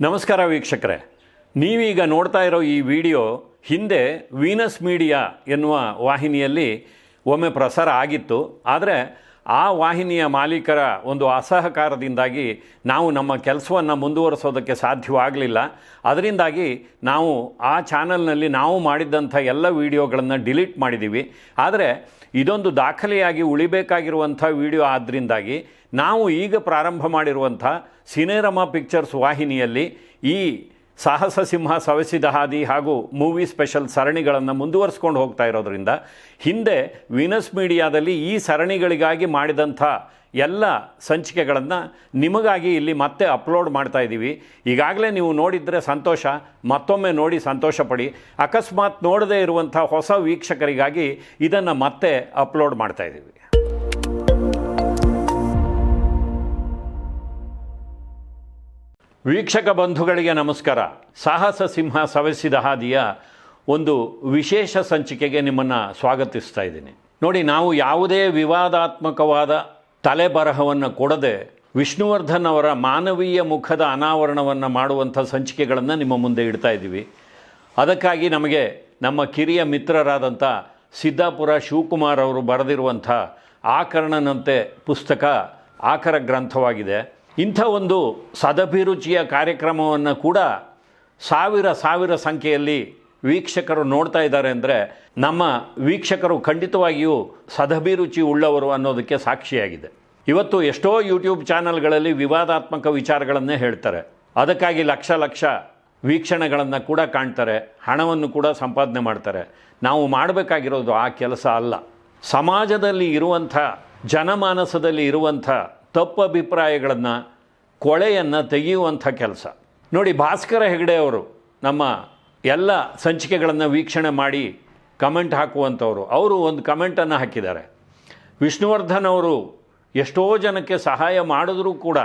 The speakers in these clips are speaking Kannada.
ನಮಸ್ಕಾರ ವೀಕ್ಷಕರೇ. ನೀವೀಗ ನೋಡ್ತಾ ಇರೋ ಈ ವಿಡಿಯೋ ಹಿಂದೆ ವೀನಸ್ ಮೀಡಿಯಾ ಎನ್ನುವ ವಾಹಿನಿಯಲ್ಲಿ ಒಮ್ಮೆ ಪ್ರಸಾರ ಆಗಿತ್ತು. ಆದರೆ ಆ ವಾಹಿನಿಯ ಮಾಲೀಕರ ಒಂದು ಅಸಹಕಾರದಿಂದಾಗಿ ನಾವು ನಮ್ಮ ಕೆಲಸವನ್ನು ಮುಂದುವರಿಸೋದಕ್ಕೆ ಸಾಧ್ಯವಾಗಲಿಲ್ಲ. ಅದರಿಂದಾಗಿ ನಾವು ಆ ಚಾನಲ್ನಲ್ಲಿ ನಾವು ಮಾಡಿದ್ದಂಥ ಎಲ್ಲ ವಿಡಿಯೋಗಳನ್ನು ಡಿಲೀಟ್ ಮಾಡಿದ್ದೀವಿ ಆದರೆ ಇದೊಂದು ದಾಖಲೆಯಾಗಿ ಉಳಿಬೇಕಾಗಿರುವಂಥ ವಿಡಿಯೋ ಆದ್ದರಿಂದಾಗಿ ನಾವು ಈಗ ಪ್ರಾರಂಭ ಮಾಡಿರುವಂಥ ಸಿನೇರಮಾ ಪಿಕ್ಚರ್ಸ್ ವಾಹಿನಿಯಲ್ಲಿ ಈ ಸಾಹಸ ಸಿಂಹ ಸವೆಸಿದ ಹಾದಿ ಹಾಗೂ ಮೂವಿ ಸ್ಪೆಷಲ್ ಸರಣಿಗಳನ್ನು ಮುಂದುವರಿಸ್ಕೊಂಡು ಹೋಗ್ತಾ ಇರೋದ್ರಿಂದ ಹಿಂದೆ ವೀನಸ್ ಮೀಡಿಯಾದಲ್ಲಿ ಈ ಸರಣಿಗಳಿಗಾಗಿ ಮಾಡಿದಂಥ ಎಲ್ಲ ಸಂಚಿಕೆಗಳನ್ನು ನಿಮಗಾಗಿ ಇಲ್ಲಿ ಮತ್ತೆ ಅಪ್ಲೋಡ್ ಮಾಡ್ತಾ ಇದ್ದೀವಿ. ಈಗಾಗಲೇ ನೀವು ನೋಡಿದರೆ ಸಂತೋಷ, ಮತ್ತೊಮ್ಮೆ ನೋಡಿ ಸಂತೋಷ ಪಡಿ ಅಕಸ್ಮಾತ್ ನೋಡದೇ ಇರುವಂಥ ಹೊಸ ವೀಕ್ಷಕರಿಗಾಗಿ ಇದನ್ನು ಮತ್ತೆ ಅಪ್ಲೋಡ್ ಮಾಡ್ತಾ ಇದ್ದೀವಿ. ವೀಕ್ಷಕ ಬಂಧುಗಳಿಗೆ ನಮಸ್ಕಾರ. ಸಾಹಸ ಸಿಂಹ ಸವೆಸಿದ ಹಾದಿಯ ಒಂದು ವಿಶೇಷ ಸಂಚಿಕೆಗೆ ನಿಮ್ಮನ್ನು ಸ್ವಾಗತಿಸ್ತಾ ಇದ್ದೀನಿ. ನೋಡಿ, ನಾವು ಯಾವುದೇ ವಿವಾದಾತ್ಮಕವಾದ ತಲೆಬರಹವನ್ನು ಕೊಡದೆ ವಿಷ್ಣುವರ್ಧನ್ ಅವರ ಮಾನವೀಯ ಮುಖದ ಅನಾವರಣವನ್ನು ಮಾಡುವಂಥ ಸಂಚಿಕೆಗಳನ್ನು ನಿಮ್ಮ ಮುಂದೆ ಇಡ್ತಾ ಇದ್ದೀವಿ. ಅದಕ್ಕಾಗಿ ನಮಗೆ ನಮ್ಮ ಕಿರಿಯ ಮಿತ್ರರಾದಂಥ ಸಿದ್ದಾಪುರ ಶಿವಕುಮಾರ್ ಅವರು ಬರೆದಿರುವಂಥ ಆಕರ್ಣನಂತೆ ಪುಸ್ತಕ ಆಕರ ಗ್ರಂಥವಾಗಿದೆ. ಇಂಥ ಒಂದು ಸದಭಿರುಚಿಯ ಕಾರ್ಯಕ್ರಮವನ್ನು ಕೂಡ ಸಾವಿರ ಸಾವಿರ ಸಂಖ್ಯೆಯಲ್ಲಿ ವೀಕ್ಷಕರು ನೋಡ್ತಾ ಇದ್ದಾರೆ ಅಂದರೆ ನಮ್ಮ ವೀಕ್ಷಕರು ಖಂಡಿತವಾಗಿಯೂ ಸದಭಿರುಚಿ ಉಳ್ಳವರು ಅನ್ನೋದಕ್ಕೆ ಸಾಕ್ಷಿಯಾಗಿದೆ. ಇವತ್ತು ಎಷ್ಟೋ ಯೂಟ್ಯೂಬ್ ಚಾನಲ್ಗಳಲ್ಲಿ ವಿವಾದಾತ್ಮಕ ವಿಚಾರಗಳನ್ನೇ ಹೇಳ್ತಾರೆ. ಅದಕ್ಕಾಗಿ ಲಕ್ಷ ಲಕ್ಷ ವೀಕ್ಷಣೆಗಳನ್ನು ಕೂಡ ಕಾಣ್ತಾರೆ, ಹಣವನ್ನು ಕೂಡ ಸಂಪಾದನೆ ಮಾಡ್ತಾರೆ. ನಾವು ಮಾಡಬೇಕಾಗಿರೋದು ಆ ಕೆಲಸ ಅಲ್ಲ. ಸಮಾಜದಲ್ಲಿ ಇರುವಂಥ, ಜನಮಾನಸದಲ್ಲಿ ಇರುವಂಥ ತಪ್ಪು ಅಭಿಪ್ರಾಯಗಳನ್ನು, ಕೊಳೆಯನ್ನು ತೆಗೆಯುವಂಥ ಕೆಲಸ. ನೋಡಿ, ಭಾಸ್ಕರ ಹೆಗಡೆ ಅವರು ನಮ್ಮ ಎಲ್ಲ ಸಂಚಿಕೆಗಳನ್ನು ವೀಕ್ಷಣೆ ಮಾಡಿ ಕಮೆಂಟ್ ಹಾಕುವಂಥವ್ರು. ಅವರು ಒಂದು ಕಮೆಂಟನ್ನು ಹಾಕಿದ್ದಾರೆ. ವಿಷ್ಣುವರ್ಧನ್ ಅವರು ಎಷ್ಟೋ ಜನಕ್ಕೆ ಸಹಾಯ ಮಾಡಿದ್ರೂ ಕೂಡ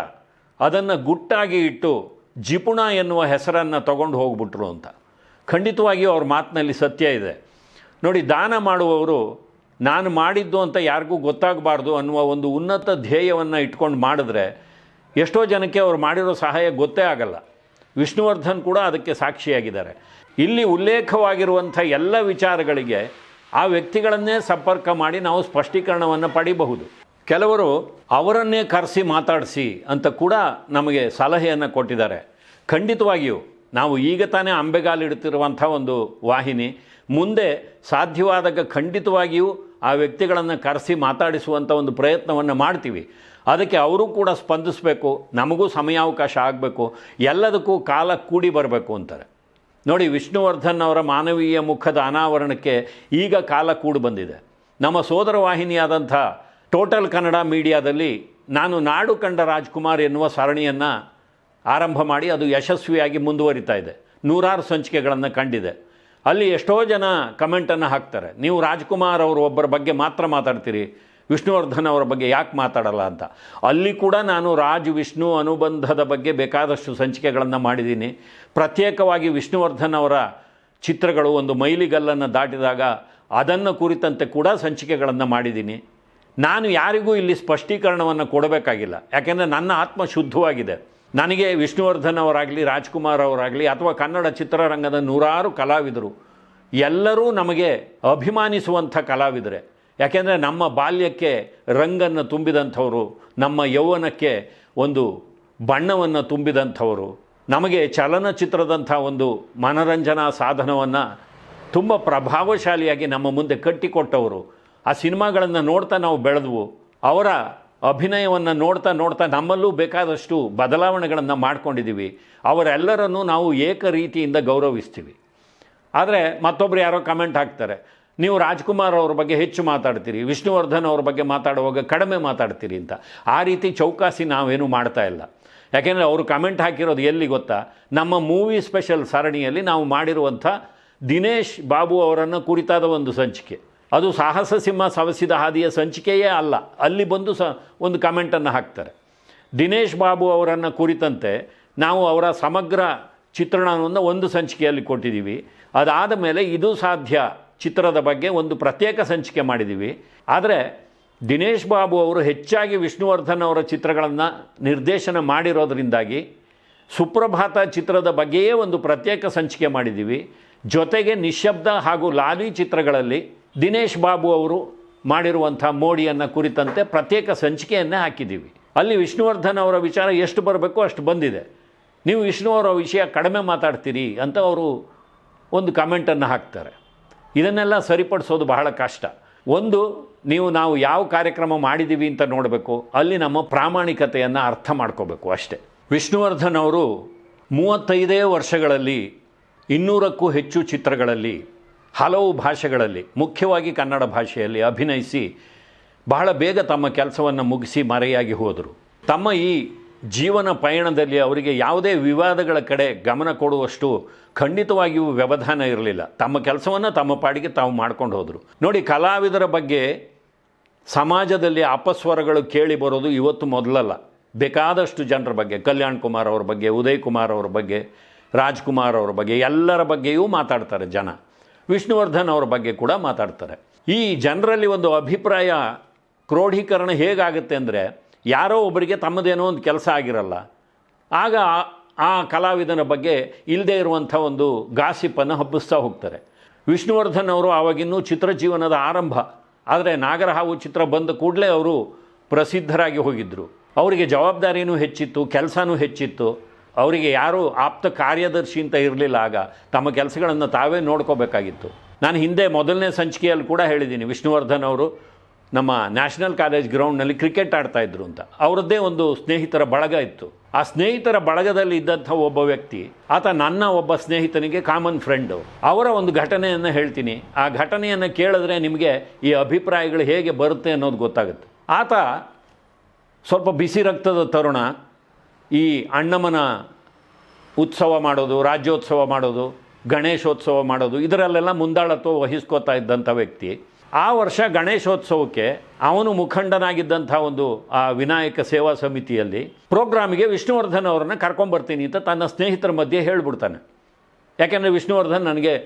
ಅದನ್ನು ಗುಟ್ಟಾಗಿ ಇಟ್ಟು ಜಿಪುಣ ಎನ್ನುವ ಹೆಸರನ್ನು ತಗೊಂಡು ಹೋಗ್ಬಿಟ್ರು ಅಂತ. ಖಂಡಿತವಾಗಿಯೂ ಅವ್ರ ಮಾತಿನಲ್ಲಿ ಸತ್ಯ ಇದೆ. ನೋಡಿ, ದಾನ ಮಾಡುವವರು ನಾನು ಮಾಡಿದ್ದು ಅಂತ ಯಾರಿಗೂ ಗೊತ್ತಾಗಬಾರ್ದು ಅನ್ನುವ ಒಂದು ಉನ್ನತ ಧ್ಯೇಯವನ್ನು ಇಟ್ಕೊಂಡು ಮಾಡಿದ್ರೆ ಎಷ್ಟೋ ಜನಕ್ಕೆ ಅವ್ರು ಮಾಡಿರೋ ಸಹಾಯ ಗೊತ್ತೇ ಆಗಲ್ಲ. ವಿಷ್ಣುವರ್ಧನ್ ಕೂಡ ಅದಕ್ಕೆ ಸಾಕ್ಷಿಯಾಗಿದ್ದಾರೆ. ಇಲ್ಲಿ ಉಲ್ಲೇಖವಾಗಿರುವಂಥ ಎಲ್ಲ ವಿಚಾರಗಳಿಗೆ ಆ ವ್ಯಕ್ತಿಗಳನ್ನೇ ಸಂಪರ್ಕ ಮಾಡಿ ನಾವು ಸ್ಪಷ್ಟೀಕರಣವನ್ನು ಪಡಿಬಹುದು. ಕೆಲವರು ಅವರನ್ನೇ ಕರೆಸಿ ಮಾತಾಡಿಸಿ ಅಂತ ಕೂಡ ನಮಗೆ ಸಲಹೆಯನ್ನು ಕೊಟ್ಟಿದ್ದಾರೆ. ಖಂಡಿತವಾಗಿಯೂ ನಾವು ಈಗ ತಾನೇ ಅಂಬೆಗಾಲಿಡುತ್ತಿರುವಂಥ ಒಂದು ವಾಹಿನಿ. ಮುಂದೆ ಸಾಧ್ಯವಾದಾಗ ಖಂಡಿತವಾಗಿಯೂ ಆ ವ್ಯಕ್ತಿಗಳನ್ನು ಕರೆಸಿ ಮಾತಾಡಿಸುವಂಥ ಒಂದು ಪ್ರಯತ್ನವನ್ನು ಮಾಡ್ತೀವಿ. ಅದಕ್ಕೆ ಅವರು ಕೂಡ ಸ್ಪಂದಿಸಬೇಕು, ನಮಗೂ ಸಮಯಾವಕಾಶ ಆಗಬೇಕು, ಎಲ್ಲದಕ್ಕೂ ಕಾಲ ಕೂಡಿ ಬರಬೇಕು ಅಂತಾರೆ. ನೋಡಿ, ವಿಷ್ಣುವರ್ಧನ್ ಅವರ ಮಾನವೀಯ ಮುಖದ ಅನಾವರಣಕ್ಕೆ ಈಗ ಕಾಲ ಕೂಡಿ ಬಂದಿದೆ. ನಮ್ಮ ಸೋದರ ವಾಹಿನಿಯಾದಂಥ ಟೋಟಲ್ ಕನ್ನಡ ಮೀಡಿಯಾದಲ್ಲಿ ನಾನು ನಾಡು ಕಂಡ ರಾಜ್ಕುಮಾರ್ ಎನ್ನುವ ಸರಣಿಯನ್ನು ಆರಂಭ ಮಾಡಿ ಅದು ಯಶಸ್ವಿಯಾಗಿ ಮುಂದುವರಿತಾ ಇದೆ. ನೂರಾರು ಸಂಚಿಕೆಗಳನ್ನು ಕಂಡಿದೆ. ಅಲ್ಲಿ ಎಷ್ಟೋ ಜನ ಕಮೆಂಟನ್ನು ಹಾಕ್ತಾರೆ. ನೀವು ರಾಜ್ಕುಮಾರ್ ಅವರು ಒಬ್ಬರ ಬಗ್ಗೆ ಮಾತ್ರ ಮಾತಾಡ್ತೀರಿ, ವಿಷ್ಣುವರ್ಧನ್ ಅವರ ಬಗ್ಗೆ ಯಾಕೆ ಮಾತಾಡಲ್ಲ ಅಂತ. ಅಲ್ಲಿ ಕೂಡ ನಾನು ರಾಜ್, ವಿಷ್ಣು ಅನುಬಂಧದ ಬಗ್ಗೆ ಬೇಕಾದಷ್ಟು ಸಂಚಿಕೆಗಳನ್ನು ಮಾಡಿದ್ದೀನಿ. ಪ್ರತ್ಯೇಕವಾಗಿ ವಿಷ್ಣುವರ್ಧನ್ ಅವರ ಚಿತ್ರಗಳು ಒಂದು ಮೈಲಿಗಲ್ಲನ್ನು ದಾಟಿದಾಗ ಅದನ್ನು ಕುರಿತಂತೆ ಕೂಡ ಸಂಚಿಕೆಗಳನ್ನು ಮಾಡಿದ್ದೀನಿ. ನಾನು ಯಾರಿಗೂ ಇಲ್ಲಿ ಸ್ಪಷ್ಟೀಕರಣವನ್ನು ಕೊಡಬೇಕಾಗಿಲ್ಲ. ಯಾಕೆಂದರೆ ನನ್ನ ಆತ್ಮ ಶುದ್ಧವಾಗಿದೆ. ನನಗೆ ವಿಷ್ಣುವರ್ಧನ್ ಅವರಾಗಲಿ, ರಾಜ್ಕುಮಾರ್ ಅವರಾಗಲಿ, ಅಥವಾ ಕನ್ನಡ ಚಿತ್ರರಂಗದ ನೂರಾರು ಕಲಾವಿದರು, ಎಲ್ಲರೂ ನಮಗೆ ಅಭಿಮಾನಿಸುವಂಥ ಕಲಾವಿದರೆ. ಯಾಕೆಂದರೆ ನಮ್ಮ ಬಾಲ್ಯಕ್ಕೆ ರಂಗನ್ನು ತುಂಬಿದಂಥವರು, ನಮ್ಮ ಯೌವನಕ್ಕೆ ಒಂದು ಬಣ್ಣವನ್ನು ತುಂಬಿದಂಥವರು, ನಮಗೆ ಚಲನಚಿತ್ರದಂಥ ಒಂದು ಮನರಂಜನಾ ಸಾಧನವನ್ನು ತುಂಬ ಪ್ರಭಾವಶಾಲಿಯಾಗಿ ನಮ್ಮ ಮುಂದೆ ಕಟ್ಟಿಕೊಟ್ಟವರು. ಆ ಸಿನಿಮಾಗಳನ್ನು ನೋಡ್ತಾ ನಾವು ಬೆಳೆದವು. ಅವರ ಅಭಿನಯವನ್ನು ನೋಡ್ತಾ ನೋಡ್ತಾ ನಮ್ಮಲ್ಲೂ ಬೇಕಾದಷ್ಟು ಬದಲಾವಣೆಗಳನ್ನು ಮಾಡ್ಕೊಂಡಿದ್ದೀವಿ ಅವರೆಲ್ಲರನ್ನೂ ನಾವು ಏಕ ರೀತಿಯಿಂದ ಗೌರವಿಸ್ತೀವಿ. ಆದರೆ ಮತ್ತೊಬ್ಬರು ಯಾರೋ ಕಮೆಂಟ್ ಹಾಕ್ತಾರೆ, ನೀವು ರಾಜ್ಕುಮಾರ್ ಅವ್ರ ಬಗ್ಗೆ ಹೆಚ್ಚು ಮಾತಾಡ್ತೀರಿ, ವಿಷ್ಣುವರ್ಧನ್ ಅವ್ರ ಬಗ್ಗೆ ಮಾತಾಡುವಾಗ ಕಡಿಮೆ ಮಾತಾಡ್ತೀರಿ ಅಂತ. ಆ ರೀತಿ ಚೌಕಾಸಿ ನಾವೇನು ಮಾಡ್ತಾ ಇಲ್ಲ. ಯಾಕೆಂದರೆ ಅವರು ಕಮೆಂಟ್ ಹಾಕಿರೋದು ಎಲ್ಲಿ ಗೊತ್ತಾ? ನಮ್ಮ ಮೂವಿ ಸ್ಪೆಷಲ್ ಸರಣಿಯಲ್ಲಿ ನಾವು ಮಾಡಿರುವಂಥ ದಿನೇಶ್ ಬಾಬು ಅವರನ್ನು ಕುರಿತಾದ ಒಂದು ಸಂಚಿಕೆ. ಅದು ಸಾಹಸ ಸಿಂಹ ಸವಸಿದ ಹಾದಿಯ ಸಂಚಿಕೆಯೇ ಅಲ್ಲ. ಅಲ್ಲಿ ಬಂದು ಸ, ಒಂದು ಕಮೆಂಟನ್ನು ಹಾಕ್ತಾರೆ. ದಿನೇಶ್ ಬಾಬು ಅವರನ್ನು ಕುರಿತಂತೆ ನಾವು ಅವರ ಸಮಗ್ರ ಚಿತ್ರಣವನ್ನು ಒಂದು ಸಂಚಿಕೆಯಲ್ಲಿ ಕೊಟ್ಟಿದ್ದೀವಿ. ಅದಾದ ಮೇಲೆ ಇದು ಸಾಧ್ಯ ಚಿತ್ರದ ಬಗ್ಗೆ ಒಂದು ಪ್ರತ್ಯೇಕ ಸಂಚಿಕೆ ಮಾಡಿದ್ದೀವಿ. ಆದರೆ ದಿನೇಶ್ ಬಾಬು ಅವರು ಹೆಚ್ಚಾಗಿ ವಿಷ್ಣುವರ್ಧನ್ ಅವರ ಚಿತ್ರಗಳನ್ನು ನಿರ್ದೇಶನ ಮಾಡಿರೋದರಿಂದಾಗಿ ಸುಪ್ರಭಾತ ಚಿತ್ರದ ಬಗ್ಗೆಯೇ ಒಂದು ಪ್ರತ್ಯೇಕ ಸಂಚಿಕೆ ಮಾಡಿದ್ದೀವಿ. ಜೊತೆಗೆ ನಿಶಬ್ದ ಹಾಗೂ ಲಾಲಿ ಚಿತ್ರಗಳಲ್ಲಿ ದಿನೇಶ್ ಬಾಬು ಅವರು ಮಾಡಿರುವಂಥ ಮೋಡಿಯನ್ನು ಕುರಿತಂತೆ ಪ್ರತ್ಯೇಕ ಸಂಚಿಕೆಯನ್ನೇ ಹಾಕಿದ್ದೀವಿ. ಅಲ್ಲಿ ವಿಷ್ಣುವರ್ಧನ್ ಅವರ ವಿಚಾರ ಎಷ್ಟು ಬರಬೇಕು ಅಷ್ಟು ಬಂದಿದೆ. ನೀವು ವಿಷ್ಣು ಅವರ ವಿಷಯ ಕಡಿಮೆ ಮಾತಾಡ್ತೀರಿ ಅಂತ ಅವರು ಒಂದು ಕಮೆಂಟನ್ನು ಹಾಕ್ತಾರೆ. ಇದನ್ನೆಲ್ಲ ಸರಿಪಡಿಸೋದು ಬಹಳ ಕಷ್ಟ. ಒಂದು, ನೀವು ನಾವು ಯಾವ ಕಾರ್ಯಕ್ರಮ ಮಾಡಿದ್ದೀವಿ ಅಂತ ನೋಡಬೇಕು. ಅಲ್ಲಿ ನಮ್ಮ ಪ್ರಾಮಾಣಿಕತೆಯನ್ನು ಅರ್ಥ ಮಾಡ್ಕೋಬೇಕು ಅಷ್ಟೇ. ವಿಷ್ಣುವರ್ಧನ್ ಅವರು ಮೂವತ್ತೈದೇ ವರ್ಷಗಳಲ್ಲಿ ಇನ್ನೂರಕ್ಕೂ ಹೆಚ್ಚು ಚಿತ್ರಗಳಲ್ಲಿ ಹಲವು ಭಾಷೆಗಳಲ್ಲಿ, ಮುಖ್ಯವಾಗಿ ಕನ್ನಡ ಭಾಷೆಯಲ್ಲಿ ಅಭಿನಯಿಸಿ ಬಹಳ ಬೇಗ ತಮ್ಮ ಕೆಲಸವನ್ನು ಮುಗಿಸಿ ಮರೆಯಾಗಿ ಹೋದರು. ತಮ್ಮ ಈ ಜೀವನ ಪಯಣದಲ್ಲಿ ಅವರಿಗೆ ಯಾವುದೇ ವಿವಾದಗಳ ಕಡೆ ಗಮನ ಕೊಡುವಷ್ಟು ಖಂಡಿತವಾಗಿಯೂ ವ್ಯವಧಾನ ಇರಲಿಲ್ಲ. ತಮ್ಮ ಕೆಲಸವನ್ನು ತಮ್ಮ ಪಾಡಿಗೆ ತಾವು ಮಾಡ್ಕೊಂಡು ಹೋದರು. ನೋಡಿ, ಕಲಾವಿದರ ಬಗ್ಗೆ ಸಮಾಜದಲ್ಲಿ ಅಪಸ್ವರಗಳು ಕೇಳಿ ಬರೋದು ಇವತ್ತು ಮೊದಲಲ್ಲ. ಬೇಕಾದಷ್ಟು ಜನರ ಬಗ್ಗೆ, ಕಲ್ಯಾಣ್ ಕುಮಾರ್ ಅವರ ಬಗ್ಗೆ, ಉದಯ್ ಕುಮಾರ್ ಅವರ ಬಗ್ಗೆ ರಾಜ್ಕುಮಾರ್ ಅವರ ಬಗ್ಗೆ ಎಲ್ಲರ ಬಗ್ಗೆಯೂ ಮಾತಾಡ್ತಾರೆ ಜನ. ವಿಷ್ಣುವರ್ಧನ್ ಅವರ ಬಗ್ಗೆ ಕೂಡ ಮಾತಾಡ್ತಾರೆ. ಈ ಜನರಲ್ಲಿ ಒಂದು ಅಭಿಪ್ರಾಯ ಕ್ರೋಢೀಕರಣ ಹೇಗಾಗುತ್ತೆ ಅಂದರೆ ಯಾರೋ ಒಬ್ಬರಿಗೆ ತಮ್ಮದೇನೋ ಒಂದು ಕೆಲಸ ಆಗಿರಲ್ಲ. ಆಗ ಆ- ಕಲಾವಿದನ ಬಗ್ಗೆ ಇಲ್ಲದೇ ಇರುವಂಥ ಒಂದು ಗಾಸಿಪ್ಪನ್ನು ಹಬ್ಬಿಸ್ತಾ ಹೋಗ್ತಾರೆ. ವಿಷ್ಣುವರ್ಧನ್ ಅವರು ಆವಾಗಿನ್ನೂ ಚಿತ್ರಜೀವನದ ಆರಂಭ. ಆದರೆ ನಾಗರಹಾವು ಚಿತ್ರ ಬಂದ ಕೂಡಲೇ ಅವರು ಪ್ರಸಿದ್ಧರಾಗಿ ಹೋಗಿದ್ದರು ಅವರಿಗೆ ಜವಾಬ್ದಾರಿಯೂ ಹೆಚ್ಚಿತ್ತು, ಕೆಲಸನೂ ಹೆಚ್ಚಿತ್ತು. ಅವರಿಗೆ ಯಾರೂ ಆಪ್ತ ಕಾರ್ಯದರ್ಶಿ ಅಂತ ಇರಲಿಲ್ಲ ಆಗ. ತಮ್ಮ ಕೆಲಸಗಳನ್ನು ತಾವೇ ನೋಡ್ಕೋಬೇಕಾಗಿತ್ತು. ನಾನು ಹಿಂದೆ ಮೊದಲನೇ ಸಂಚಿಕೆಯಲ್ಲಿ ಕೂಡ ಹೇಳಿದ್ದೀನಿ, ವಿಷ್ಣುವರ್ಧನ್ ಅವರು ನಮ್ಮ ನ್ಯಾಷನಲ್ ಕಾಲೇಜ್ ಗ್ರೌಂಡ್ನಲ್ಲಿ ಕ್ರಿಕೆಟ್ ಆಡ್ತಾ ಇದ್ರು ಅಂತ. ಅವರದ್ದೇ ಒಂದು ಸ್ನೇಹಿತರ ಬಳಗ ಇತ್ತು. ಆ ಸ್ನೇಹಿತರ ಬಳಗದಲ್ಲಿ ಇದ್ದಂಥ ಒಬ್ಬ ವ್ಯಕ್ತಿ, ಆತ ನನ್ನ ಒಬ್ಬ ಸ್ನೇಹಿತನಿಗೆ ಕಾಮನ್ ಫ್ರೆಂಡು ಅವರ ಒಂದು ಘಟನೆಯನ್ನು ಹೇಳ್ತೀನಿ. ಆ ಘಟನೆಯನ್ನು ಕೇಳಿದ್ರೆ ನಿಮಗೆ ಈ ಅಭಿಪ್ರಾಯಗಳು ಹೇಗೆ ಬರುತ್ತೆ ಅನ್ನೋದು ಗೊತ್ತಾಗುತ್ತೆ. ಆತ ಸ್ವಲ್ಪ ಬಿಸಿ ರಕ್ತದ ತರುಣ ಈ ಅಣ್ಣಮ್ಮನ ಉತ್ಸವ ಮಾಡೋದು, ರಾಜ್ಯೋತ್ಸವ ಮಾಡೋದು, ಗಣೇಶೋತ್ಸವ ಮಾಡೋದು, ಇದರಲ್ಲೆಲ್ಲ ಮುಂದಾಳತ್ವ ವಹಿಸ್ಕೋತಾ ಇದ್ದಂಥ ವ್ಯಕ್ತಿ. ಆ ವರ್ಷ ಗಣೇಶೋತ್ಸವಕ್ಕೆ ಅವನು ಮುಖಂಡನಾಗಿದ್ದಂಥ ಒಂದು, ಆ ವಿನಾಯಕ ಸೇವಾ ಸಮಿತಿಯಲ್ಲಿ ಪ್ರೋಗ್ರಾಮಿಗೆ ವಿಷ್ಣುವರ್ಧನ್ ಅವರನ್ನು ಕರ್ಕೊಂಬರ್ತೀನಿ ಅಂತ ತನ್ನ ಸ್ನೇಹಿತರ ಮಧ್ಯೆ ಹೇಳ್ಬಿಡ್ತಾನೆ. ಯಾಕೆಂದರೆ ವಿಷ್ಣುವರ್ಧನ್ ನನಗೆ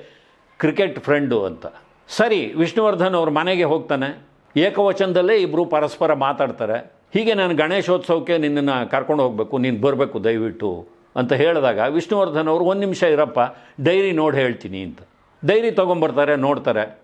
ಕ್ರಿಕೆಟ್ ಫ್ರೆಂಡು ಅಂತ. ಸರಿ, ವಿಷ್ಣುವರ್ಧನ್ ಅವ್ರ ಮನೆಗೆ ಹೋಗ್ತಾನೆ. ಏಕವಚನದಲ್ಲೇ ಇಬ್ಬರು ಪರಸ್ಪರ ಮಾತಾಡ್ತಾರೆ. ಹೀಗೆ ನಾನು ಗಣೇಶೋತ್ಸವಕ್ಕೆ ನಿನ್ನನ್ನು ಕರ್ಕೊಂಡು ಹೋಗಬೇಕು, ನೀನು ಬರಬೇಕು ದಯವಿಟ್ಟು ಅಂತ ಹೇಳಿದಾಗ ವಿಷ್ಣುವರ್ಧನ್ ಅವರು ಒಂದು ನಿಮಿಷ ಇರಪ್ಪ, ಡೈರಿ ನೋಡಿ ಹೇಳ್ತೀನಿ ಅಂತ. ಡೈರಿ ತೊಗೊಂಬರ್ತಾರೆ, ನೋಡ್ತಾರೆ.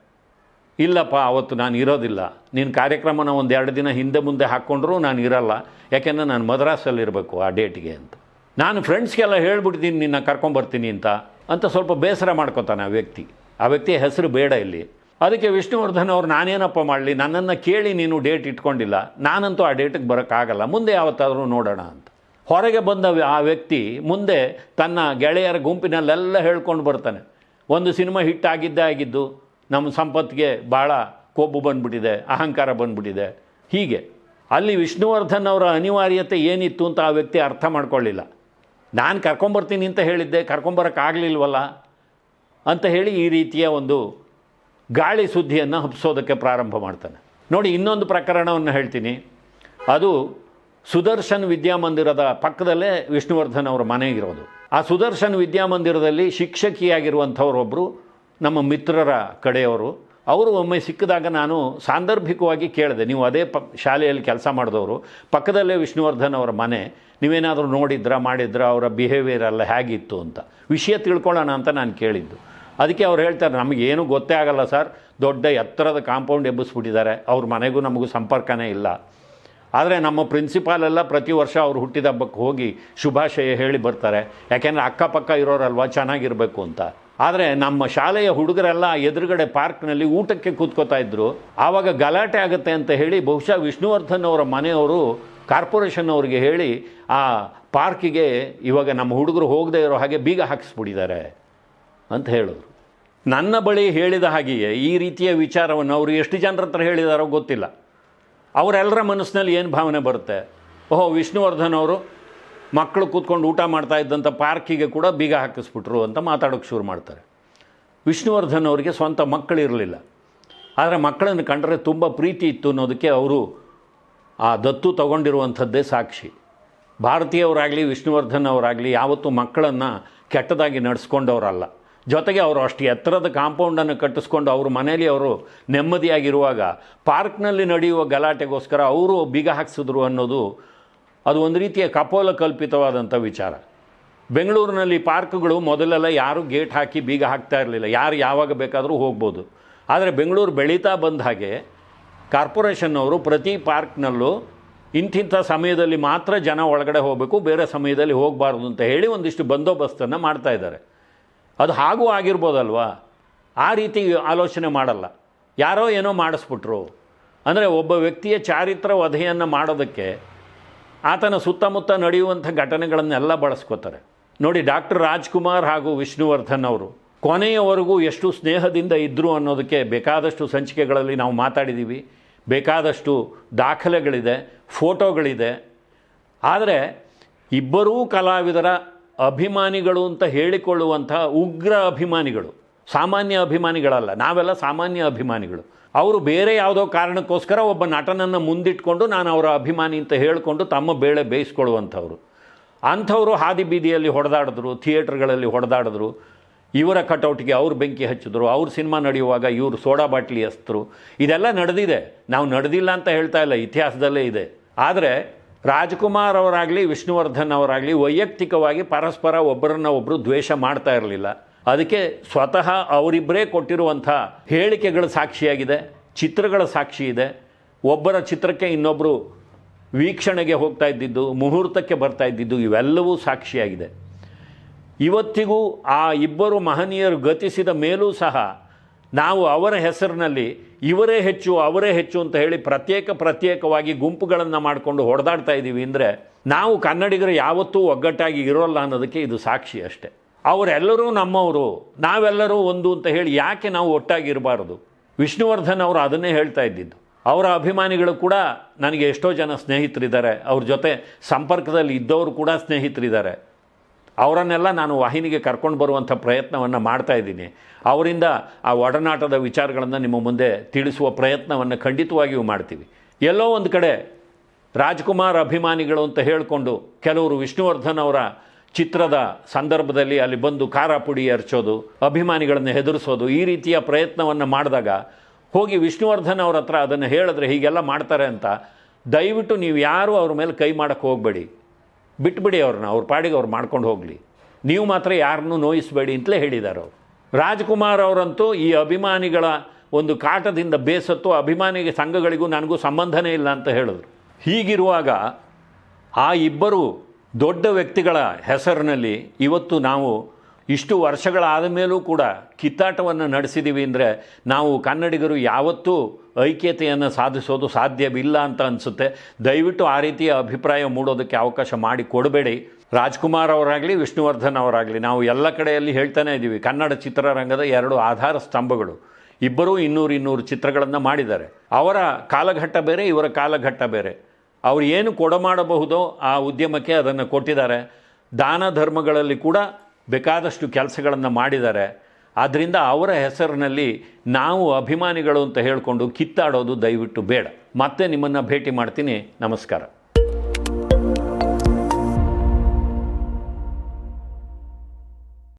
ಇಲ್ಲಪ್ಪ, ಅವತ್ತು ನಾನು ಇರೋದಿಲ್ಲ. ನಿನ್ನ ಕಾರ್ಯಕ್ರಮನ ಒಂದು ಎರಡು ದಿನ ಹಿಂದೆ ಮುಂದೆ ಹಾಕ್ಕೊಂಡ್ರೂ ನಾನು ಇರಲ್ಲ. ಯಾಕೆಂದರೆ ನಾನು ಮದ್ರಾಸಲ್ಲಿರಬೇಕು ಆ ಡೇಟ್ಗೆ ಅಂತ. ನಾನು ಫ್ರೆಂಡ್ಸ್ಗೆಲ್ಲ ಹೇಳ್ಬಿಡ್ತೀನಿ, ನಿನ್ನ ಕರ್ಕೊಂಬರ್ತೀನಿ ಅಂತ. ಅಂತ ಸ್ವಲ್ಪ ಬೇಸರ ಮಾಡ್ಕೊತಾನೆ ಆ ವ್ಯಕ್ತಿ. ಆ ವ್ಯಕ್ತಿಯ ಹೆಸರು ಬೇಡ ಇಲ್ಲಿ. ಅದಕ್ಕೆ ವಿಷ್ಣುವರ್ಧನ್ ಅವ್ರು, ನಾನೇನಪ್ಪ ಮಾಡಲಿ? ನನ್ನನ್ನು ಕೇಳಿ ನೀನು ಡೇಟ್ ಇಟ್ಕೊಂಡಿಲ್ಲ. ನಾನಂತೂ ಆ ಡೇಟಿಗೆ ಬರೋಕ್ಕಾಗಲ್ಲ. ಮುಂದೆ ಯಾವತ್ತಾದರೂ ನೋಡೋಣ ಅಂತ. ಹೊರಗೆ ಬಂದ ಆ ವ್ಯಕ್ತಿ ಮುಂದೆ ತನ್ನ ಗೆಳೆಯರ ಗುಂಪಿನಲ್ಲೆಲ್ಲ ಹೇಳ್ಕೊಂಡು ಬರ್ತಾನೆ. ಒಂದು ಸಿನಿಮಾ ಹಿಟ್ ಆಗಿದ್ದೇ ಆಗಿದ್ದು, ನಮ್ಮ ಸಂಪತ್ತಿಗೆ ಭಾಳ ಕೊಬ್ಬು ಬಂದ್ಬಿಟ್ಟಿದೆ, ಅಹಂಕಾರ ಬಂದ್ಬಿಟ್ಟಿದೆ. ಹೀಗೆ. ಅಲ್ಲಿ ವಿಷ್ಣುವರ್ಧನ್ ಅವರ ಅನಿವಾರ್ಯತೆ ಏನಿತ್ತು ಅಂತ ಆ ವ್ಯಕ್ತಿ ಅರ್ಥ ಮಾಡ್ಕೊಳ್ಳಿಲ್ಲ. ನಾನು ಕರ್ಕೊಂಬರ್ತೀನಿ ಅಂತ ಹೇಳಿದ್ದೆ, ಕರ್ಕೊಂಬರೋಕ್ಕಾಗಲಿಲ್ವಲ್ಲ? ಅಂತ ಹೇಳಿ ಈ ರೀತಿಯ ಒಂದು ಗಾಳಿ ಸುದ್ದಿಯನ್ನು ಹಬ್ಬಿಸೋದಕ್ಕೆ ಪ್ರಾರಂಭ ಮಾಡ್ತಾನೆ. ನೋಡಿ, ಇನ್ನೊಂದು ಪ್ರಕರಣವನ್ನು ಹೇಳ್ತೀನಿ. ಅದು ಸುದರ್ಶನ್ ವಿದ್ಯಾಮಂದಿರದ ಪಕ್ಕದಲ್ಲೇ ವಿಷ್ಣುವರ್ಧನ್ ಅವರ ಮನೆ ಇರೋದು. ಆ ಸುದರ್ಶನ್ ವಿದ್ಯಾಮಂದಿರದಲ್ಲಿ ಶಿಕ್ಷಕಿಯಾಗಿರುವಂಥವ್ರೊಬ್ಬರು ನಮ್ಮ ಮಿತ್ರರ ಕಡೆಯವರು. ಅವರು ಒಮ್ಮೆ ಸಿಕ್ಕಿದಾಗ ನಾನು ಸಾಂದರ್ಭಿಕವಾಗಿ ಕೇಳಿದೆ. ನೀವು ಅದೇ ಪ ಶಾಲೆಯಲ್ಲಿ ಕೆಲಸ ಮಾಡಿದವರು, ಪಕ್ಕದಲ್ಲೇ ವಿಷ್ಣುವರ್ಧನ್ ಅವರ ಮನೆ. ನೀವೇನಾದರೂ ನೋಡಿದ್ರಾ, ಮಾಡಿದ್ರಾ, ಅವರ ಬಿಹೇವಿಯರ್ ಎಲ್ಲ ಹೇಗಿತ್ತು ಅಂತ. ವಿಷಯ ತಿಳ್ಕೊಳ್ಳೋಣ ಅಂತ ನಾನು ಕೇಳಿದ್ದು. ಅದಕ್ಕೆ ಅವ್ರು ಹೇಳ್ತಾರೆ, ನಮಗೇನು ಗೊತ್ತೇ ಆಗಲ್ಲ ಸರ್, ದೊಡ್ಡ ಎತ್ತರದ ಕಾಂಪೌಂಡ್ ಎಬ್ಬಿಸ್ಬಿಟ್ಟಿದ್ದಾರೆ, ಅವ್ರ ಮನೆಗೂ ನಮಗೂ ಸಂಪರ್ಕನೇ ಇಲ್ಲ. ಆದರೆ ನಮ್ಮ ಪ್ರಿನ್ಸಿಪಾಲೆಲ್ಲ ಪ್ರತಿ ವರ್ಷ ಅವ್ರು ಹುಟ್ಟಿದ ಹಬ್ಬಕ್ಕೆ ಹೋಗಿ ಶುಭಾಶಯ ಹೇಳಿ ಬರ್ತಾರೆ. ಯಾಕೆಂದರೆ ಅಕ್ಕಪಕ್ಕ ಇರೋರಲ್ವ, ಚೆನ್ನಾಗಿರಬೇಕು ಅಂತ. ಆದರೆ ನಮ್ಮ ಶಾಲೆಯ ಹುಡುಗರೆಲ್ಲ ಎದುರುಗಡೆ ಪಾರ್ಕ್ನಲ್ಲಿ ಊಟಕ್ಕೆ ಕೂತ್ಕೋತಾ ಇದ್ದರು ಆವಾಗ ಗಲಾಟೆ ಆಗುತ್ತೆ ಅಂತ ಹೇಳಿ ಬಹುಶಃ ವಿಷ್ಣುವರ್ಧನ್ ಅವರ ಮನೆಯವರು ಕಾರ್ಪೊರೇಷನ್ ಅವರಿಗೆ ಹೇಳಿ, ಆ ಪಾರ್ಕಿಗೆ ಇವಾಗ ನಮ್ಮ ಹುಡುಗರು ಹೋಗದೇ ಇರೋ ಹಾಗೆ ಬೀಗ ಹಾಕಿಸ್ಬಿಟ್ಟಿದ್ದಾರೆ. ಅಂತ ಹೇಳಿದ್ರು ನನ್ನ ಬಳಿ ಹೇಳಿದ ಹಾಗೆಯೇ ಈ ರೀತಿಯ ವಿಚಾರವನ್ನು ಅವರು ಎಷ್ಟು ಜನರ ಹತ್ರ ಹೇಳಿದಾರೋ ಗೊತ್ತಿಲ್ಲ. ಅವರೆಲ್ಲರ ಮನಸ್ಸಿನಲ್ಲಿ ಏನು ಭಾವನೆ ಬರುತ್ತೆ? ಓಹೋ, ವಿಷ್ಣುವರ್ಧನ್ ಅವರು ಮಕ್ಕಳು ಕೂತ್ಕೊಂಡು ಊಟ ಮಾಡ್ತಾ ಇದ್ದಂಥ ಪಾರ್ಕಿಗೆ ಕೂಡ ಬೀಗ ಹಾಕಿಸ್ಬಿಟ್ರು ಅಂತ ಮಾತಾಡೋಕ್ಕೆ ಶುರು ಮಾಡ್ತಾರೆ. ವಿಷ್ಣುವರ್ಧನ್ ಅವರಿಗೆ ಸ್ವಂತ ಮಕ್ಕಳಿರಲಿಲ್ಲ ಆದರೆ ಮಕ್ಕಳನ್ನು ಕಂಡರೆ ತುಂಬ ಪ್ರೀತಿ ಇತ್ತು ಅನ್ನೋದಕ್ಕೆ ಅವರು ಆ ದತ್ತು ತಗೊಂಡಿರುವಂಥದ್ದೇ ಸಾಕ್ಷಿ. ಭಾರತೀಯವರಾಗಲಿ, ವಿಷ್ಣುವರ್ಧನ್ ಅವರಾಗಲಿ ಯಾವತ್ತೂ ಮಕ್ಕಳನ್ನು ಕೆಟ್ಟದಾಗಿ ನಡೆಸ್ಕೊಂಡವರಲ್ಲ. ಜೊತೆಗೆ ಅವರು ಅಷ್ಟು ಎತ್ತರದ ಕಾಂಪೌಂಡನ್ನು ಕಟ್ಟಿಸ್ಕೊಂಡು ಅವ್ರ ಮನೆಯಲ್ಲಿ ಅವರು ನೆಮ್ಮದಿಯಾಗಿರುವಾಗ ಪಾರ್ಕ್ನಲ್ಲಿ ನಡೆಯುವ ಗಲಾಟೆಗೋಸ್ಕರ ಅವರು ಬೀಗ ಹಾಕ್ಸಿದ್ರು ಅನ್ನೋದು ಅದು ಒಂದು ರೀತಿಯ ಕಪೋಲ ಕಲ್ಪಿತವಾದಂಥ ವಿಚಾರ. ಬೆಂಗಳೂರಿನಲ್ಲಿ ಪಾರ್ಕ್ಗಳು ಮೊದಲೆಲ್ಲ ಯಾರು ಗೇಟ್ ಹಾಕಿ ಬೀಗ ಹಾಕ್ತಾ ಇರಲಿಲ್ಲ. ಯಾರು ಯಾವಾಗ ಬೇಕಾದರೂ ಹೋಗ್ಬೋದು. ಆದರೆ ಬೆಂಗಳೂರು ಬೆಳೀತಾ ಬಂದ ಹಾಗೆ ಕಾರ್ಪೊರೇಷನ್ನವರು ಪ್ರತಿ ಪಾರ್ಕ್ನಲ್ಲೂ ಇಂತಿಂಥ ಸಮಯದಲ್ಲಿ ಮಾತ್ರ ಜನ ಒಳಗಡೆ ಹೋಗಬೇಕು, ಬೇರೆ ಸಮಯದಲ್ಲಿ ಹೋಗಬಾರ್ದು ಅಂತ ಹೇಳಿ ಒಂದಿಷ್ಟು ಬಂದೋಬಸ್ತನ್ನು ಮಾಡ್ತಾ ಇದ್ದಾರೆ. ಅದು ಹಾಗೂ ಆಗಿರ್ಬೋದಲ್ವಾ? ಆ ರೀತಿ ಆಲೋಚನೆ ಮಾಡಲ್ಲ. ಯಾರೋ ಏನೋ ಮಾಡಿಸ್ಬಿಟ್ರು. ಅಂದರೆ ಒಬ್ಬ ವ್ಯಕ್ತಿಯ ಚಾರಿತ್ರ ವಧೆಯನ್ನು ಮಾಡೋದಕ್ಕೆ ಆತನ ಸುತ್ತಮುತ್ತ ನಡೆಯುವಂಥ ಘಟನೆಗಳನ್ನೆಲ್ಲ ಬಳಸ್ಕೋತಾರೆ. ನೋಡಿ, ಡಾಕ್ಟರ್ ರಾಜ್ಕುಮಾರ್ ಹಾಗೂ ವಿಷ್ಣುವರ್ಧನ್ ಅವರು, ಕೊನೆಯವರೆಗೂ ಎಷ್ಟು ಸ್ನೇಹದಿಂದ ಇದ್ದರು ಅನ್ನೋದಕ್ಕೆ ಬೇಕಾದಷ್ಟು ಸಂಚಿಕೆಗಳಲ್ಲಿ ನಾವು ಮಾತಾಡಿದ್ದೀವಿ ಬೇಕಾದಷ್ಟು ದಾಖಲೆಗಳಿದೆ, ಫೋಟೋಗಳಿದೆ. ಆದರೆ, ಇಬ್ಬರೂ ಕಲಾವಿದರ ಅಭಿಮಾನಿಗಳು ಅಂತ ಹೇಳಿಕೊಳ್ಳುವಂತಹ ಉಗ್ರ ಅಭಿಮಾನಿಗಳು, ಸಾಮಾನ್ಯ ಅಭಿಮಾನಿಗಳಲ್ಲ, ನಾವೆಲ್ಲ ಸಾಮಾನ್ಯ ಅಭಿಮಾನಿಗಳು. ಅವರು ಬೇರೆ ಯಾವುದೋ ಕಾರಣಕ್ಕೋಸ್ಕರ ಒಬ್ಬ ನಟನನ್ನು ಮುಂದಿಟ್ಕೊಂಡು ನಾನು ಅವರ ಅಭಿಮಾನಿ ಅಂತ ಹೇಳಿಕೊಂಡು ತಮ್ಮ ಬೇಳೆ ಬೇಯಿಸ್ಕೊಳ್ಳುವಂಥವ್ರು. ಅಂಥವರು ಹಾದಿ ಬೀದಿಯಲ್ಲಿ ಹೊಡೆದಾಡಿದ್ರು, ಥಿಯೇಟ್ರ್ಗಳಲ್ಲಿ ಹೊಡೆದಾಡಿದ್ರು, ಇವರ ಕಟೌಟ್ಗೆ ಅವ್ರು ಬೆಂಕಿ ಹಚ್ಚಿದ್ರು, ಅವ್ರ ಸಿನಿಮಾ ನಡೆಯುವಾಗ ಇವರು ಸೋಡಾ ಬಾಟ್ಲಿ ಎಸ್ತರು. ಇದೆಲ್ಲ ನಡೆದಿದೆ. ನಾವು ನಡೆದಿಲ್ಲ ಅಂತ ಹೇಳ್ತಾ ಇಲ್ಲ, ಇತಿಹಾಸದಲ್ಲೇ ಇದೆ. ಆದರೆ ರಾಜ್ಕುಮಾರ್ ಅವರಾಗಲಿ, ವಿಷ್ಣುವರ್ಧನ್ ಅವರಾಗಲಿ, ವೈಯಕ್ತಿಕವಾಗಿ ಪರಸ್ಪರ ಒಬ್ಬರನ್ನ ಒಬ್ಬರು ದ್ವೇಷ ಮಾಡ್ತಾ ಇರಲಿಲ್ಲ. ಅದಕ್ಕೆ ಸ್ವತಃ ಅವರಿಬ್ಬರೇ ಕೊಟ್ಟಿರುವಂಥ ಹೇಳಿಕೆಗಳ ಸಾಕ್ಷಿಯಾಗಿದೆ, ಚಿತ್ರಗಳ ಸಾಕ್ಷಿ ಇದೆ. ಒಬ್ಬರ ಚಿತ್ರಕ್ಕೆ ಇನ್ನೊಬ್ಬರು ವೀಕ್ಷಣೆಗೆ ಹೋಗ್ತಾ ಇದ್ದಿದ್ದು, ಮುಹೂರ್ತಕ್ಕೆ ಬರ್ತಾ ಇದ್ದಿದ್ದು, ಇವೆಲ್ಲವೂ ಸಾಕ್ಷಿಯಾಗಿದೆ. ಇವತ್ತಿಗೂ ಆ ಇಬ್ಬರು ಮಹನೀಯರು ಗತಿಸಿದ ಮೇಲೂ ಸಹ ನಾವು ಅವರ ಹೆಸರಿನಲ್ಲಿ ಇವರೇ ಹೆಚ್ಚು, ಅವರೇ ಹೆಚ್ಚು ಅಂತ ಹೇಳಿ ಪ್ರತ್ಯೇಕ ಪ್ರತ್ಯೇಕವಾಗಿ ಗುಂಪುಗಳನ್ನು ಮಾಡಿಕೊಂಡು ಹೊಡೆದಾಡ್ತಾ ಇದ್ದೀವಿ ಅಂದರೆ ನಾವು ಕನ್ನಡಿಗರು ಯಾವತ್ತೂ ಒಗ್ಗಟ್ಟಾಗಿ ಇರೋಲ್ಲ ಅನ್ನೋದಕ್ಕೆ ಇದು ಸಾಕ್ಷಿ ಅಷ್ಟೆ. ಅವರೆಲ್ಲರೂ ನಮ್ಮವರು, ನಾವೆಲ್ಲರೂ ಒಂದು ಅಂತ ಹೇಳಿ ಯಾಕೆ ನಾವು ಒಟ್ಟಾಗಿರಬಾರ್ದು? ವಿಷ್ಣುವರ್ಧನ್ ಅವರು ಅದನ್ನೇ ಹೇಳ್ತಾ ಇದ್ದಿದ್ದು. ಅವರ ಅಭಿಮಾನಿಗಳು ಕೂಡ ನನಗೆ ಎಷ್ಟೋ ಜನ ಸ್ನೇಹಿತರಿದ್ದಾರೆ. ಅವ್ರ ಜೊತೆ ಸಂಪರ್ಕದಲ್ಲಿ ಇದ್ದವರು ಕೂಡ ಸ್ನೇಹಿತರಿದ್ದಾರೆ. ಅವರನ್ನೆಲ್ಲ ನಾನು ವಾಹಿನಿಗೆ ಕರ್ಕೊಂಡು ಬರುವಂಥ ಪ್ರಯತ್ನವನ್ನು ಮಾಡ್ತಾ ಇದ್ದೀನಿ. ಅವರಿಂದ ಆ ಒಡನಾಟದ ವಿಚಾರಗಳನ್ನು ನಿಮ್ಮ ಮುಂದೆ ತಿಳಿಸುವ ಪ್ರಯತ್ನವನ್ನು ಖಂಡಿತವಾಗಿಯೂ ಮಾಡ್ತೀವಿ. ಎಲ್ಲೋ ಒಂದು ಕಡೆ ರಾಜ್ಕುಮಾರ್ ಅಭಿಮಾನಿಗಳು ಅಂತ ಹೇಳಿಕೊಂಡು ಕೆಲವರು ವಿಷ್ಣುವರ್ಧನ್ ಅವರ ಚಿತ್ರದ ಸಂದರ್ಭದಲ್ಲಿ ಅಲ್ಲಿ ಬಂದು ಖಾರ ಪುಡಿ ಎರಚೋದು ಅಭಿಮಾನಿಗಳನ್ನು ಹೆದರಿಸೋದು, ಈ ರೀತಿಯ ಪ್ರಯತ್ನವನ್ನು ಮಾಡಿದಾಗ ಹೋಗಿ ವಿಷ್ಣುವರ್ಧನ್ ಅವ್ರ ಹತ್ರ ಅದನ್ನು ಹೇಳಿದ್ರೆ ಹೀಗೆಲ್ಲ ಮಾಡ್ತಾರೆ ಅಂತ ದಯವಿಟ್ಟು ನೀವು ಯಾರೂ ಅವ್ರ ಮೇಲೆ ಕೈ ಮಾಡೋಕ್ಕೆ ಹೋಗಬೇಡಿ. ಬಿಟ್ಬಿಡಿ ಅವ್ರನ್ನ, ಅವ್ರ ಪಾಡಿಗೆ ಅವ್ರು ಮಾಡ್ಕೊಂಡು ಹೋಗಲಿ. ನೀವು ಮಾತ್ರ ಯಾರನ್ನೂ ನೋಯಿಸಬೇಡಿ ಅಂತಲೇ ಹೇಳಿದ್ದಾರೆ ಅವರು. ರಾಜ್ಕುಮಾರ್ ಅವರಂತೂ ಈ ಅಭಿಮಾನಿಗಳ ಒಂದು ಕಾಟದಿಂದ ಬೇಸತ್ತು, ಅಭಿಮಾನಿಗೆ ಸಂಘಗಳಿಗೂ ನನಗೂ ಸಂಬಂಧನೇ ಇಲ್ಲ ಅಂತ ಹೇಳಿದ್ರು. ಹೀಗಿರುವಾಗ ಆ ಇಬ್ಬರು ದೊಡ್ಡ ವ್ಯಕ್ತಿಗಳ ಹೆಸರಿನಲ್ಲಿ ಇವತ್ತು ನಾವು ಇಷ್ಟು ವರ್ಷಗಳಾದ ಮೇಲೂ ಕೂಡ ಕಿತ್ತಾಟವನ್ನು ನಡೆಸಿದ್ದೀವಿ ಅಂದರೆ ನಾವು ಕನ್ನಡಿಗರು ಯಾವತ್ತೂ ಐಕ್ಯತೆಯನ್ನು ಸಾಧಿಸೋದು ಸಾಧ್ಯವಿಲ್ಲ ಅಂತ ಅನಿಸುತ್ತೆ. ದಯವಿಟ್ಟು ಆ ರೀತಿಯ ಅಭಿಪ್ರಾಯ ಮೂಡೋದಕ್ಕೆ ಅವಕಾಶ ಮಾಡಿ ಕೊಡಬೇಡಿ. ರಾಜ್ಕುಮಾರ್ ಅವರಾಗಲಿ, ವಿಷ್ಣುವರ್ಧನ್ ಅವರಾಗಲಿ, ನಾವು ಎಲ್ಲ ಕಡೆಯಲ್ಲಿ ಹೇಳ್ತಾನೆ ಇದ್ದೀವಿ, ಕನ್ನಡ ಚಿತ್ರರಂಗದ ಎರಡು ಆಧಾರ ಸ್ತಂಭಗಳು. ಇಬ್ಬರೂ ಇನ್ನೂರು ಇನ್ನೂರು ಚಿತ್ರಗಳನ್ನು ಮಾಡಿದ್ದಾರೆ. ಅವರ ಕಾಲಘಟ್ಟ ಬೇರೆ, ಇವರ ಕಾಲಘಟ್ಟ ಬೇರೆ. ಅವರು ಏನು ಕೊಡಮಾಡಬಹುದೋ ಆ ಉದ್ಯಮಕ್ಕೆ ಅದನ್ನು ಕೊಟ್ಟಿದ್ದಾರೆ. ದಾನ ಧರ್ಮಗಳಲ್ಲಿ ಕೂಡ ಬೇಕಾದಷ್ಟು ಕೆಲಸಗಳನ್ನು ಮಾಡಿದ್ದಾರೆ. ಆದ್ದರಿಂದ ಅವರ ಹೆಸರಿನಲ್ಲಿ ನಾವು ಅಭಿಮಾನಿಗಳು ಅಂತ ಹೇಳಿಕೊಂಡು ಕಿತ್ತಾಡೋದು ದಯವಿಟ್ಟು ಬೇಡ. ಮತ್ತೆ ನಿಮ್ಮನ್ನು ಭೇಟಿ ಮಾಡ್ತೀನಿ. ನಮಸ್ಕಾರ.